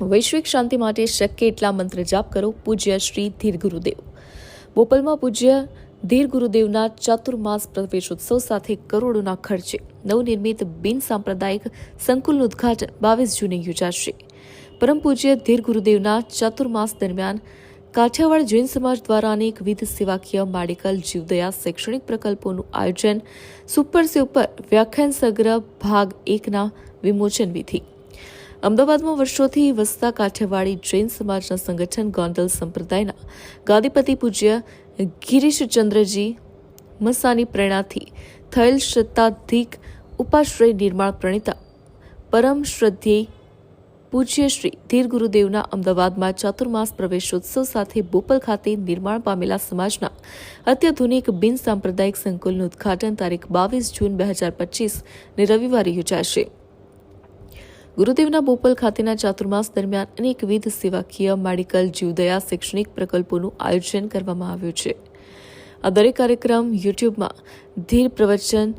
વૈશ્વિક શાંતિ માટે શક્ય એટલા મંત્ર જાપ કરો. પૂજ્ય શ્રી ધીર ગુરુદેવ. બોપલમાં પૂજ્ય ધીર ગુરુદેવના ચાતુર્માસ પ્રવેશોત્સવ સાથે કરોડોના ખર્ચે નવનિર્મિત બિન સાંપ્રદાયિક સંકુલનું ઉદ્ઘાટન બાવીસ જૂને યોજાશે. પરમ પૂજ્ય ધીર ગુરુદેવના ચાતુર્માસ દરમિયાન કાઠિયાવાડ જૈન સમાજ દ્વારા અનેકવિધ સેવાકીય મેડિકલ જીવદયા શૈક્ષણિક પ્રકલ્પોનું આયોજન સુપર સે ઉપર વ્યાખ્યાન સંગ્રહ ભાગ એકના વિમોચન વિધિ. અમદાવાદમાં વર્ષોથી વસતા કાઠિયાવાડી જૈન સમાજના સંગઠન ગોંડલ સંપ્રદાયના ગાદીપતિ પૂજ્ય ગિરીશચંદ્રજી મસાની પ્રેરણાથી થયેલ શ્રદ્ધાધિક ઉપાશ્રય નિર્માણ પ્રણીતા પરમ શ્રદ્ધેય પૂજ્ય શ્રી ધીર ગુરુદેવના અમદાવાદમાં ચાતુર્માસ પ્રવેશોત્સવ સાથે બોપલ ખાતે નિર્માણ પામેલા સમાજના અત્યાધુનિક બિન સાંપ્રદાયિક સંકુલનું ઉદ્ઘાટન તારીખ બાવીસ જૂન બે હજાર પચીસ ને રવિવારે યોજાશે. ગુરુદેવના બોપલ ખાતેના ચાતુર્માસ દરમિયાન અનેકવિધ સેવાકીય, મેડિકલ, જીવદયા, શૈક્ષણિક પ્રકલ્પોનું આયોજન કરવામાં આવ્યું છે. આ દરેક કાર્યક્રમ યુટ્યુબમાં ધીર પ્રવચન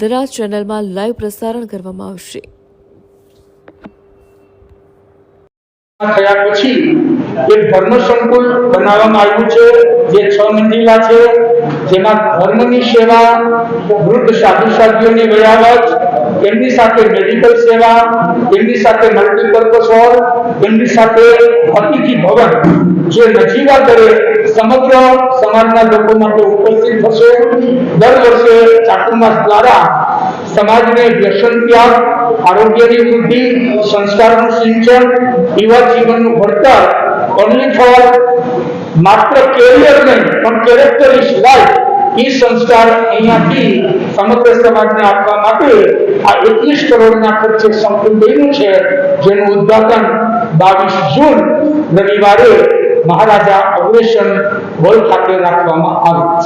દરા ચેનલમાં લાઈવ પ્રસારણ કરવામાં આવશે. થયા પછી એક ધર્મ સંકુલ બનાવવામાં આવ્યું છે, જે છ મંજિલા છે, જેમાં ધર્મની સેવા વૃદ્ધ સાધુ સાધ્યોની વયાવત એમની સાથે મેડિકલ સેવા એમની સાથે મલ્ટીપર્પઝ હોલ એમની સાથે અતિથિ ભવન જે નજીવા દરે સમગ્ર સમાજના લોકો માટે ઉપસ્થિત થશે દર વર્ષે ચાતુર્માસ દ્વારા સમાજને વ્યસન ત્યાગ આરોગ્યની વૃદ્ધિ સંસ્કારનું સિંચન યુવા જીવનનું ઘડતર ઓનલી ફોર માત્ર કેરિયર નહીં પણ કેરેક્ટરિશ લાઈફ એ સંસ્કાર અહીંયાથી સમગ્ર સમાજને આપવા માટે આ એકવીસ કરોડના ખર્ચે સંકુલ બન્યું છે, જેનું ઉદ્ઘાટન બાવીસ જૂન રવિવારે મહારાજા અગ્રેસન હોલ ખાતે રાખવામાં આવ્યું